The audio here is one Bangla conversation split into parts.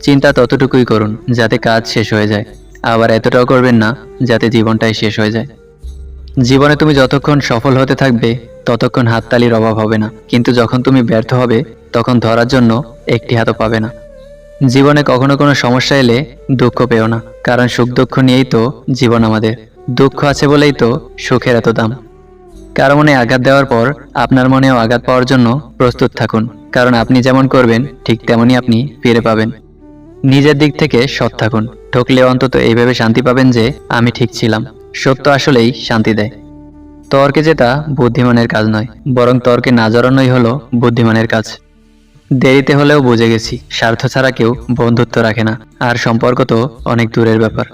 চিন্তা ততটুকুই করুন, যাতে কাজ শেষ হয়ে যায়। আবার এতটাও করবেন না, যাতে জীবনটাই শেষ হয়ে যায়। জীবনে তুমি যতক্ষণ সফল হতে থাকবে, ততক্ষণ হাততালির অভাব হবে না। কিন্তু যখন তুমি ব্যর্থ হবে, তখন ধরার জন্য একটি হাতও পাবে না। জীবনে কখনো কোনো সমস্যা এলে দুঃখ পেও না, কারণ সুখ দুঃখ নিয়েই তো জীবন আমাদের। দুঃখ আছে বলেই তো সুখের এত দাম। কারও মনে আঘাত দেওয়ার পর আপনার মনেও আঘাত পাওয়ার জন্য প্রস্তুত থাকুন, কারণ আপনি যেমন করবেন, ঠিক তেমনই আপনি ফিরে পাবেন। নিজের দিক থেকে সৎ থাকুন। ঠকলে অন্তত এইভাবে শান্তি পাবেন যে, আমি ঠিক ছিলাম। সত্য আসলেই শান্তি দেয়। তর্কে জেতা বুদ্ধিমানের কাজ নয়, বরং তর্কে না জড়ানোই হলো বুদ্ধিমানের কাজ। দেরিতে হলেও বুঝে গেছি, স্বার্থ ছাড়া কেউ বন্ধুত্ব রাখে না, আর সম্পর্ক তো অনেক দূরের ব্যাপার।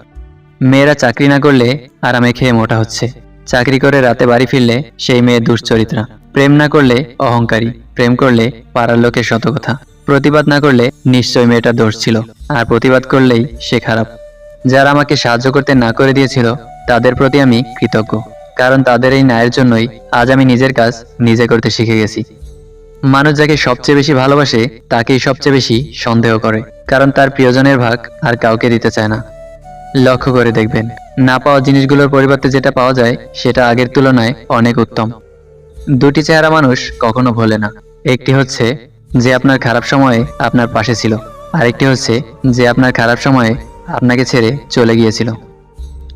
মেয়েরা চাকরি না করলে আরামে খেয়ে মোটা হচ্ছে। চাকরি করে রাতে বাড়ি ফিরলে সেই মেয়ে দুশ্চরিত্রা। প্রেম না করলে অহংকারী, প্রেম করলে পাড়ার লোকের শত কথা প্রতিবাদ না করলে নিশ্চয় মেয়েটার দোষ ছিল, আর প্রতিবাদ করলেই সে খারাপ। যারা আমাকে সাহায্য করতে না করে দিয়েছিল, তাদের প্রতি আমি কৃতজ্ঞ, কারণ তাদের এই ন্যায়ের জন্যই আজ আমি নিজের কাজ নিজে করতে শিখে গেছি। মানুষ যাকে সবচেয়ে বেশি ভালোবাসে, তাকেই সবচেয়ে বেশি সন্দেহ করে, কারণ তার প্রিয়জনের ভাগ আর কাউকে দিতে চায় না। লক্ষ্য করে দেখবেন, না পাওয়া জিনিসগুলোর পরিবর্তে যেটা পাওয়া যায়, সেটা আগের তুলনায় অনেক উত্তম। দুটি চেহারা মানুষ কখনো ভোলে না। একটি হচ্ছে যে আপনার খারাপ সময়ে আপনার পাশে ছিল। আরেকটি হচ্ছে যে আপনার খারাপ সময়ে আপনাকে ছেড়ে চলে গিয়েছিল।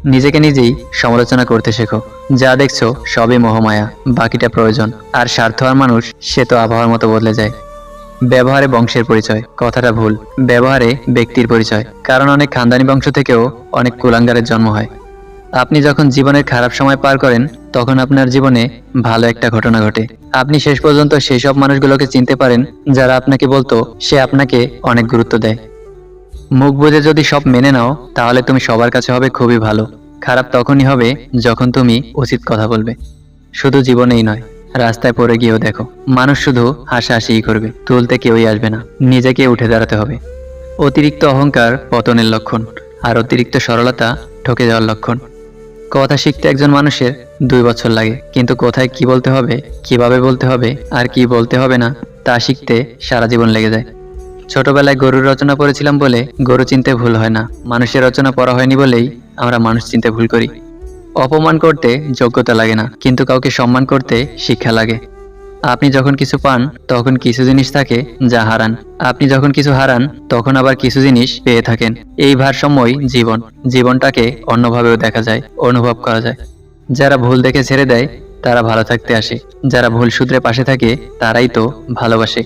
নিজেকে নিজেই সমালোচনা করতে শেখো। যা দেখছ সবই মোহমায়া, বাকিটা প্রয়োজন। আর স্বার্থ আর মানুষ, সে তো আবহাওয়ার মতো বদলে যায়। ব্যবহারে বংশের পরিচয়, কথাটা ভুল। ব্যবহারে ব্যক্তির পরিচয়। কারণ অনেক খানদানি বংশ থেকেও অনেক কুলাঙ্গারের জন্ম হয়। আপনি যখন জীবনের খারাপ সময় পার করেন, তখন আপনার জীবনে ভালো একটা ঘটনা ঘটে। আপনি শেষ পর্যন্ত সেই সব মানুষগুলোকে চিনতে পারেন, যারা আপনাকে বলতো, সে আপনাকে অনেক গুরুত্ব দেয়। মুখ বুঝে যদি সব মেনে নাও, তাহলে তুমি সবার কাছে হবে খুবই ভালো। খারাপ তখনই হবে যখন তুমি উচিত কথা বলবে। শুধু জীবনেই নয়, রাস্তায় পড়ে গিয়েও দেখো। মানুষ শুধু হাসাহাসিই করবে, তুলতে কেউই আসবে না, নিজেকে উঠে দাঁড়াতে হবে। অতিরিক্ত অহংকার পতনের লক্ষণ, আর অতিরিক্ত সরলতা ঠকে যাওয়ার লক্ষণ। কথা শিখতে একজন মানুষের দুই বছর লাগে। কিন্তু কোথায় কি বলতে হবে, কীভাবে বলতে হবে, আর কি বলতে হবে না, তা শিখতে সারা জীবন লেগে যায়। ছোটবেলায় গরুর রচনা পড়েছিলাম বলে গরু চিনতে ভুল হয় না। মানুষের রচনা পড়া হয়নি বলেই আমরা মানুষ চিনতে ভুল করি। অপমান করতে যোগ্যতা লাগে না, কিন্তু কাউকে সম্মান করতে শিক্ষা লাগে। আপনি যখন কিছু পান, তখন কিছু জিনিস থাকে যা হারান। আপনি যখন কিছু হারান, তখন আবার কিছু জিনিস পেয়ে থাকেন। এই ভারসাম্যই জীবন। জীবনটাকে অন্যভাবেও দেখা যায়, অনুভব করা যায়। যারা ভুল দেখে ছেড়ে দেয়, তারা ভালো থাকতে আসে। যারা ভুল সূত্রে পাশে থাকে, তারাই তো ভালোবাসে।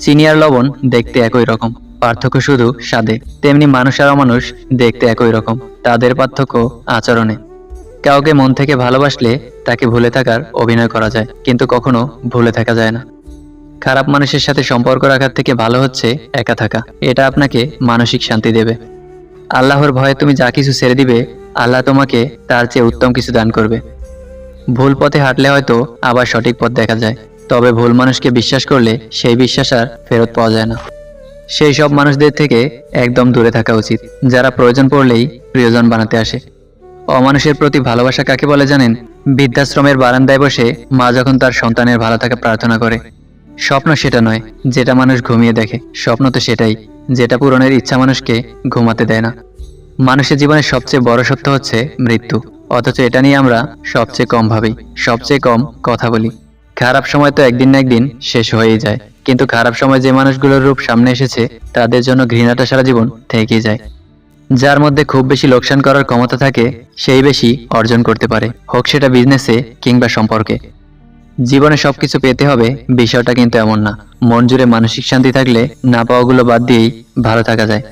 চিনি আর লবণ দেখতে একই রকম। পার্থক্য শুধু স্বাদে। তেমনি মানুষ আর অমানুষ দেখতে একই রকম। তাদের পার্থক্য আচরণে। কাউকে মন থেকে ভালোবাসলে তাকে ভুলে থাকার অভিনয় করা যায়, কিন্তু কখনো ভুলে থাকা যায় না। খারাপ মানুষের সাথে সম্পর্ক রাখার থেকে ভালো হচ্ছে একা থাকা। এটা আপনাকে মানসিক শান্তি দেবে। আল্লাহর ভয়ে তুমি যা কিছু ছেড়ে দিবে, আল্লাহ তোমাকে তার চেয়ে উত্তম কিছু দান করবে। ভুল পথে হাঁটলে হয়তো আবার সঠিক পথ দেখা যায়, তবে ভুল মানুষকে বিশ্বাস করলে সেই বিশ্বাস আর ফেরত পাওয়া যায় না। সেই সব মানুষদের থেকে একদম দূরে থাকা উচিত, যারা প্রয়োজন পড়লেই প্রিয়জন বানাতে আসে। অমানুষের প্রতি ভালোবাসা কাকে বলে জানেন? বৃদ্ধাশ্রমের বারান্দায় বসে মা যখন তার সন্তানের ভালো থাকা প্রার্থনা করে, স্বপ্ন সেটা নয় যেটা মানুষ ঘুমিয়ে দেখে, স্বপ্ন তো সেটাই, যেটা পূরণের ইচ্ছা মানুষকে ঘুমাতে দেয় না। মানুষের জীবনের সবচেয়ে বড় সত্য হচ্ছে মৃত্যু, অথচ এটা নিয়ে আমরা সবচেয়ে কম ভাবি, সবচেয়ে কম কথা বলি। খারাপ সময় তো একদিন না একদিন শেষ হয়েই যায়, কিন্তু খারাপ সময় যে মানুষগুলোর রূপ সামনে এসেছে, তাদের জন্য ঘৃণাটা সারা জীবন থেকেই যায়। যার মধ্যে খুব বেশি লোকসান করার ক্ষমতা থাকে, সেই বেশি অর্জন করতে পারে, হোক সেটা বিজনেসে কিংবা সম্পর্কে। জীবনে সবকিছু পেতে হবে, বিষয়টা কিন্তু এমন না। মন জুড়ে মানসিক শান্তি থাকলে না পাওয়াগুলো বাদ দিয়েই ভালো থাকা যায়।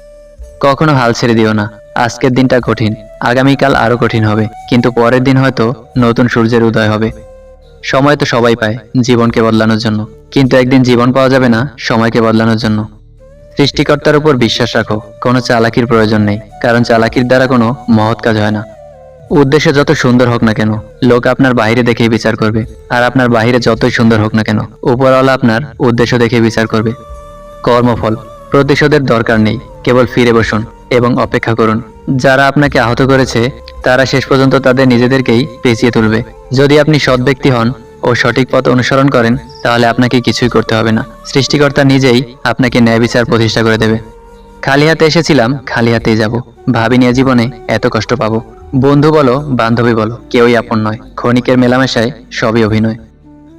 কখনো হাল ছেড়ে দিও না। আজকের দিনটা কঠিন, আগামীকাল আরও কঠিন হবে, কিন্তু পরের দিন হয়তো নতুন সূর্যের উদয় হবে। সময় তো সবাই পায়, জীবনকে বদলানোর জন্য। কিন্তু একদিন জীবন পাওয়া যাবে না, সময়কে বদলানোর জন্য। সৃষ্টিকর্তার উপর বিশ্বাস রাখো, কোনো চালাকির প্রয়োজন নেই, কারণ চালাকির দ্বারা কোনো মহৎ কাজ হয় না। উদ্দেশ্য যত সুন্দর হোক না কেন, লোক আপনার বাইরে দেখেই বিচার করবে, আর আপনার বাহিরে যতই সুন্দর হোক না কেন, উপরওয়ালা আপনার উদ্দেশ্য দেখে বিচার করবে। কর্মফল, প্রতিশোধের দরকার নেই, কেবল ফিরে বসুন এবং অপেক্ষা করুন। যারা আপনাকে আহত করেছে, তারা শেষ পর্যন্ত তাদের নিজেদেরকেই পেঁচিয়ে তুলবে। যদি আপনি সৎ ব্যক্তি হন ও সঠিক পথ অনুসরণ করেন, তাহলে আপনাকে কিছুই করতে হবে না। সৃষ্টিকর্তা নিজেই আপনাকে ন্যায় বিচার প্রতিষ্ঠা করে দেবে। খালি হাতে এসেছিলাম, খালি হাতেই যাব। ভাবি নিয়ে জীবনে এত কষ্ট পাবো। বন্ধু বলো, বান্ধবী বলো, কেউই আপন নয়। ক্ষণিকের মেলামেশায় সবই অভিনয়।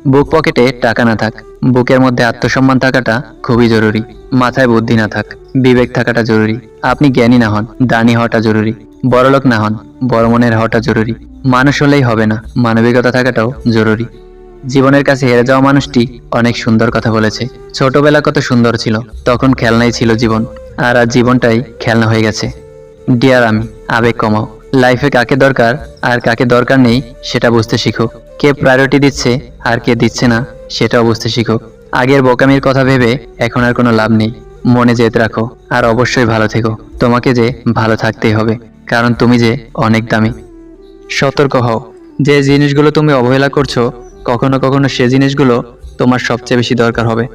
বুক পকেটে টাকা না থাক। বুকের মধ্যে আত্মসম্মান থাকাটা খুবই জরুরি। মাথায় বুদ্ধি না থাক। বিবেক থাকাটা জরুরি। আপনি জ্ঞানী না হন, দানি হওয়াটা জরুরি। বড়লোক না হন, বড় মনের হওয়াটা জরুরি। মানুষ হলেই হবে না। মানবিকতা থাকাটাও জরুরি। জীবনের কাছে হেরে যাওয়া মানুষটি অনেক সুন্দর কথা বলেছে। ছোটবেলা কত সুন্দর ছিল, তখন খেলনাই ছিল জীবন, আর আজ জীবনটাই খেলনা হয়ে গেছে। ডিয়ার আমি, আবেগ কমাও। লাইফে কাকে দরকার আর কাকে দরকার নেই, সেটা বুঝতে শিখো। কে প্রায়োরিটি দিচ্ছে আর কে দিচ্ছে না, সেটাও বুঝতে শিখো। আগের বোকামির কথা ভেবে এখন আর কোনো লাভ নেই। মনে জেদ রাখো, আর অবশ্যই ভালো থেকো। তোমাকে যে ভালো থাকতেই হবে, কারণ তুমি যে অনেক দামি। সতর্ক হও। যে জিনিসগুলো তুমি অবহেলা করছ কখনো কখনো সে জিনিসগুলো তোমার সবচেয়ে বেশি দরকার হবে।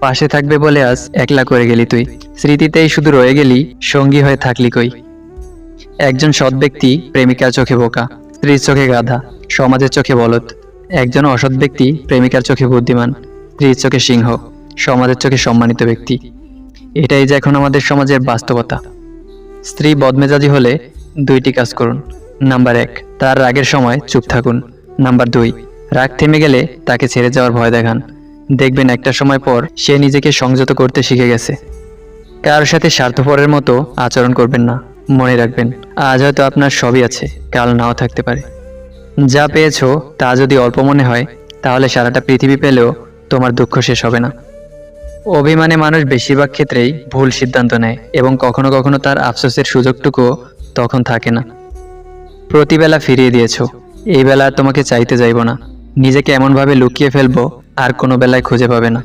পাশে থাকবে বলে আজ একলা করে গেলি তুই। স্মৃতিতেই শুধু রয়ে গেলি, সঙ্গী হয়ে থাকলি কই? একজন সৎ ব্যক্তি প্রেমিকার চোখে বোকা, স্ত্রীর চোখে গাধা, সমাজের চোখে বলদ। একজন অসৎ ব্যক্তি প্রেমিকার চোখে বুদ্ধিমান, স্ত্রীর চোখে সিংহ, সমাজের চোখে সম্মানিত ব্যক্তি। এটাই যে এখন আমাদের সমাজের বাস্তবতা। স্ত্রী বদমেজাজি হলে দুইটি কাজ করুন। নাম্বার এক, তার রাগের সময় চুপ থাকুন। নাম্বার দুই রাগ থেমে গেলে তাকে ছেড়ে যাওয়ার ভয় দেখান। দেখবেন একটা সময় পর সে নিজেকে সংযত করতে শিখে গেছে। কারোর সাথে স্বার্থপরের মতো আচরণ করবেন না, মনে রাখবেন, আজ হয়তো আপনার সবই আছে, কাল নাও থাকতে পারে। যা পেয়েছ তা যদি অল্প মনে হয়, তাহলে সারাটা পৃথিবী পেলেও তোমার দুঃখ শেষ হবে না। অভিমানে মানুষ বেশিরভাগ ক্ষেত্রেই ভুল সিদ্ধান্ত নেয় এবং কখনো কখনো তার আফসোসের সুযোগটুকু তখন থাকে না। প্রতিবেলা ফিরিয়ে দিয়েছ, এই বেলা তোমাকে চাইতে যাইব না। নিজেকে এমনভাবে লুকিয়ে ফেলব, আর কোনো বেলায় খুঁজে পাবে না।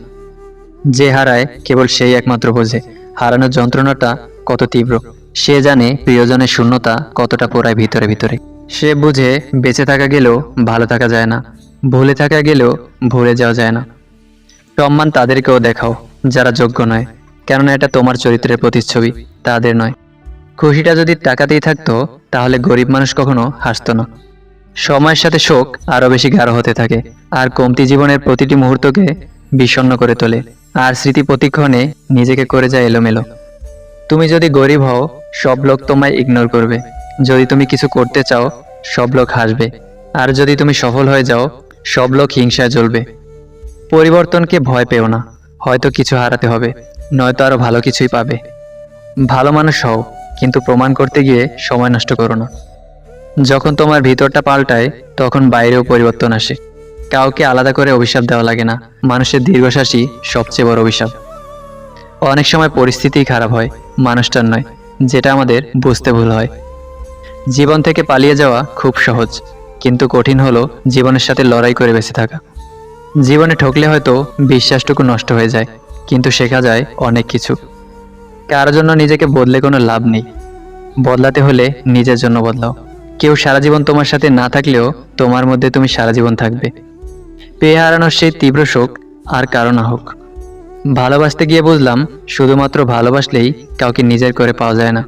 যে হারায় কেবল সেই একমাত্র বোঝে। হারানোর যন্ত্রণাটা কত তীব্র। সে জানে প্রিয়জনের শূন্যতা কতটা পোড়ায় ভিতরে ভিতরে। সে বুঝে বেঁচে থাকা গেলেও ভালো থাকা যায় না। ভুলে থাকা গেলেও ভুলে যাওয়া যায় না। সম্মান তাদেরকেও দেখাও, যারা যোগ্য নয়। কেননা এটা তোমার চরিত্রের প্রতিচ্ছবি, তাদের নয়। খুশিটা যদি টাকাতেই থাকতো, তাহলে গরিব মানুষ কখনো হাসতো না। সময়ের সাথে শোক আরও বেশি গাঢ় হতে থাকে, আর কমতি জীবনের প্রতিটি মুহূর্তকে বিষণ্ণ করে তোলে, আর স্মৃতি প্রতিক্ষণে নিজেকে করে যায় এলোমেলো। তুমি যদি গরিব হও, সব লোক তোমায় ইগনোর করবে। যদি তুমি কিছু করতে চাও, সব লোক হাসবে। আর যদি তুমি সফল হয়ে যাও, সব লোক হিংসায় জ্বলবে। পরিবর্তনকে ভয় পেও না, হয়তো কিছু হারাতে হবে, নয়তো আরও ভালো কিছুই পাবে। ভালো মানুষ হও, কিন্তু প্রমাণ করতে গিয়ে সময় নষ্ট করো না। যখন তোমার ভিতরটা পাল্টায়, তখন বাইরেও পরিবর্তন আসে। কাউকে আলাদা করে অভিশাপ দেওয়া লাগে না। মানুষের দীর্ঘশ্বাসই সবচেয়ে বড় অভিশাপ। অনেক সময় পরিস্থিতিই খারাপ হয়, মানুষটার নয়, যেটা আমাদের বুঝতে ভুল হয়। জীবন থেকে পালিয়ে যাওয়া খুব সহজ, কিন্তু কঠিন হলো জীবনের সাথে লড়াই করে বেঁচে থাকা। জীবনে ঠকলে হয়তো বিশ্বাসটুকু নষ্ট হয়ে যায়, কিন্তু শেখা যায় অনেক কিছু। কারোর জন্য নিজেকে বদলে কোনো লাভ নেই। বদলাতে হলে নিজের জন্য বদলাও। কেউ সারা জীবন তোমার সাথে না থাকলেও তোমার মধ্যে তুমি সারা জীবন থাকবে। পেয়ে হারানোর সেই তীব্র শোক আর কারও না হোক। ভালোবাসতে গিয়ে বুঝলাম, শুধুমাত্র ভালোবাসলেই কাউকে নিজের করে পাওয়া যায় না।